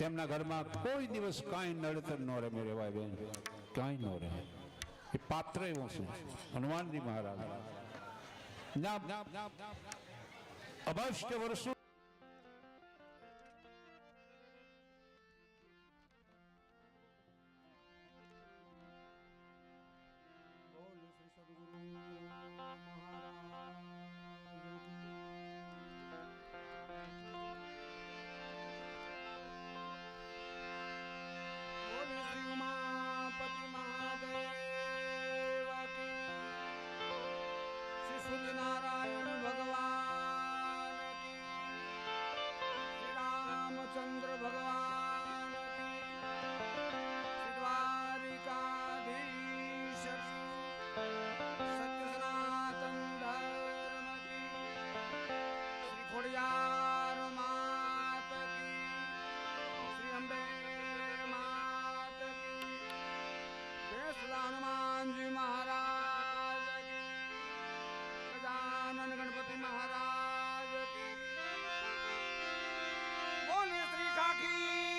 તેમના ઘરમાં કોઈ દિવસ કાંઈ નડતર ન રહે મેરે ભાઈ બહેન કાંઈ ન રહે. એ પાત્ર એવું છે. હનુમાનજી મહારાજ. ના અભષ્ટ વર્ષો બોલ શ્રી જય હનુમાનજી મહારાજ ગજાનન ગણપતિ મહારાજ બોલે શ્રી કાકી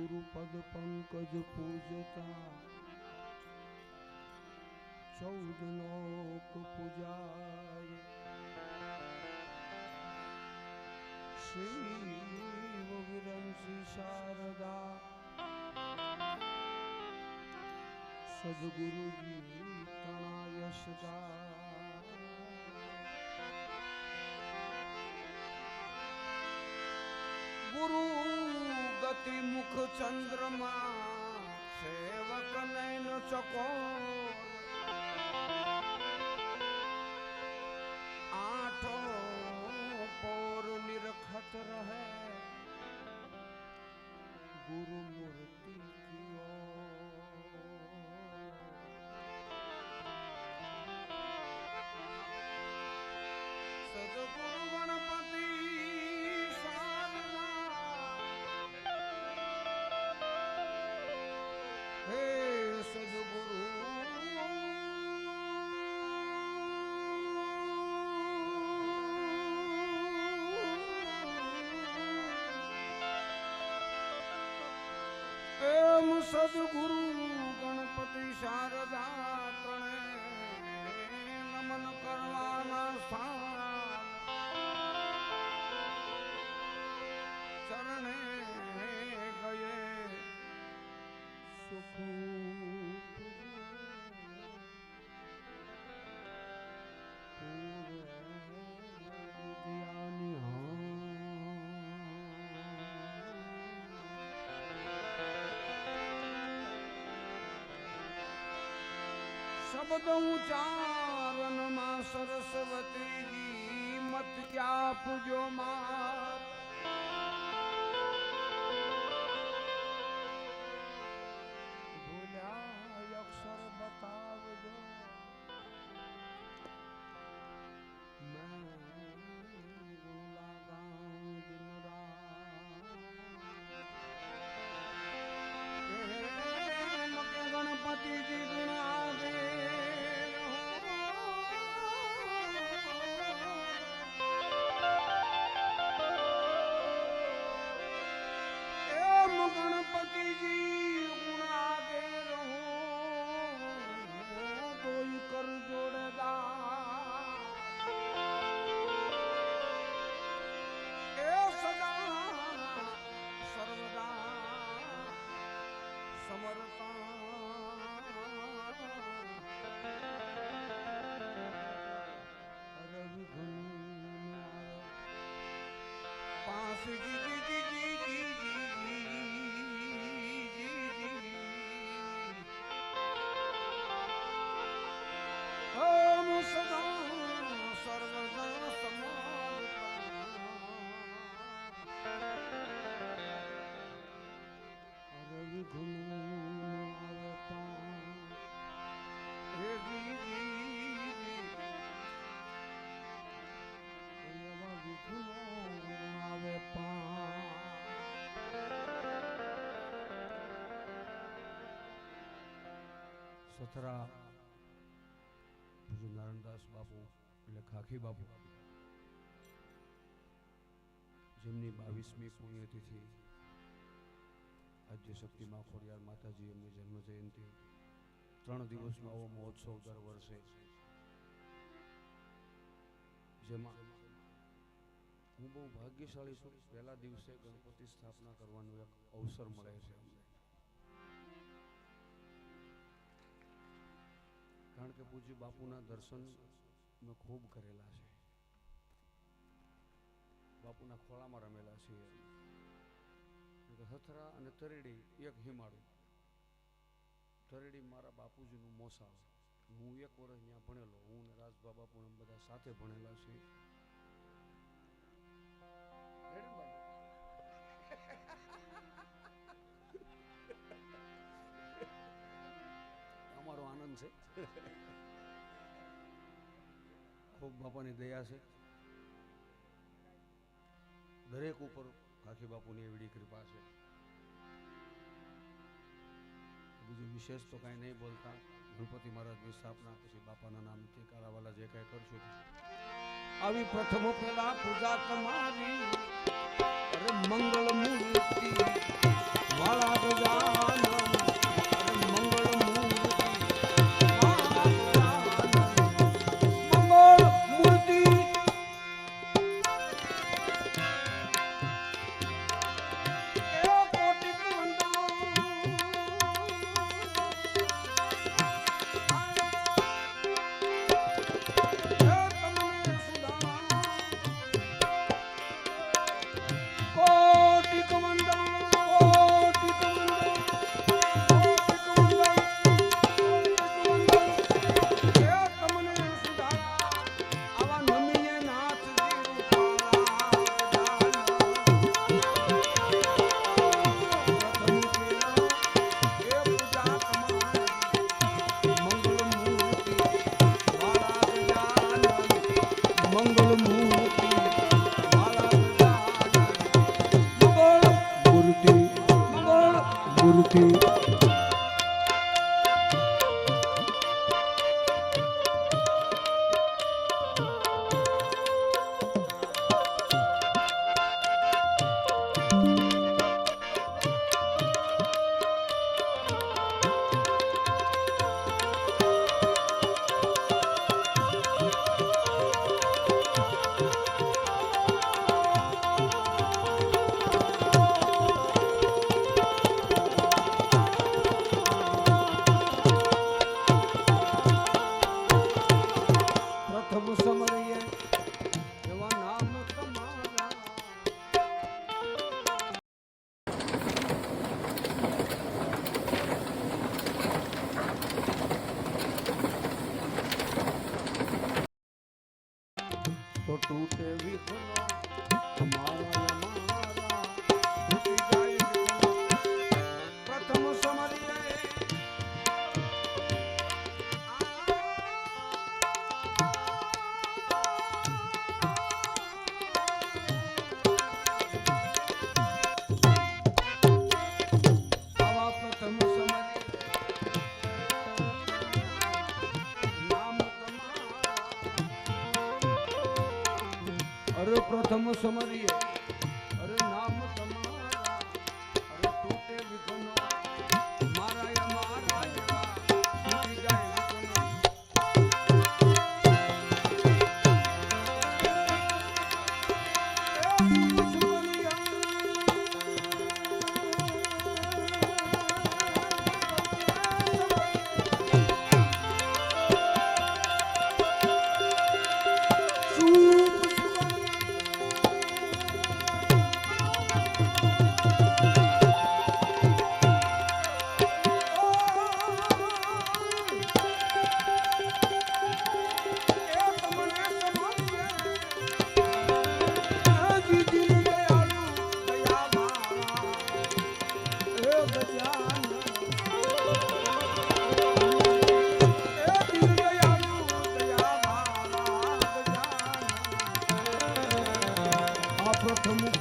ગુરુપદ પંકજ પૂજતા ચૌદ લોક પૂજાય શ્રી વિરંસી શારદા સદગુરુજી તણા યશદા ગુરુ ગતિ મુખ ચંદ્રમા સેવક નૈન ચકો આઠો પોર નિરખત રહે. ગુરુ સદગુરુ ગણપતિ શારદા ڪد چارڻ مان سرسوتي جي مت ڪيا پڄو مان؟ Nasıl gidiyor? સથરા, પૂજ્ય નારાયણદાસ બાપુ એટલે ખાખી બાપુ. જેમની બાવીસમી પુણ્યતિથિ આદ્ય શક્તિમાં ખોડિયાર માતાજી એમની જન્મ જયંતિ ત્રણ દિવસનો આવો મહોત્સવ દર વર્ષે. જેમાં હું બહુ ભાગ્યશાળી છું પહેલા દિવસે ગણપતિ સ્થાપના કરવાનો એક અવસર મળે છે અમને. કારણ કે પૂજ્ય બાપુના દર્શન મેં ખૂબ કરેલા છે. બાપુના ખોળામાં રમેલા છીએ. હથરા અને તરેડી એક હિમાળું. તરેડી મારા બાપુજીનું મોસાળ. હું એક વર્ષ ત્યાં ભણેલો. હું ને રાજબા બાપુ બધા સાથે ભણેલા છીએ. આનંદ છે. ખૂબ બાપાની દયા છે. દરેક ઉપર કાકી બાપુની એવડી કૃપા છે. બીજું વિશેષ તો કાંઈ નહીં બોલતા. ગણપતિ મહારાજની સ્થાપના, પછી બાપાના નામથી કારાવાલા જે કાંઈ કરશું આવી પ્રથમ પેલા પૂજા તમારી મંગળ મૂર્તિ, વાળા ગજાનન અરે પ્રથમ સમરીએ. પ્રથમ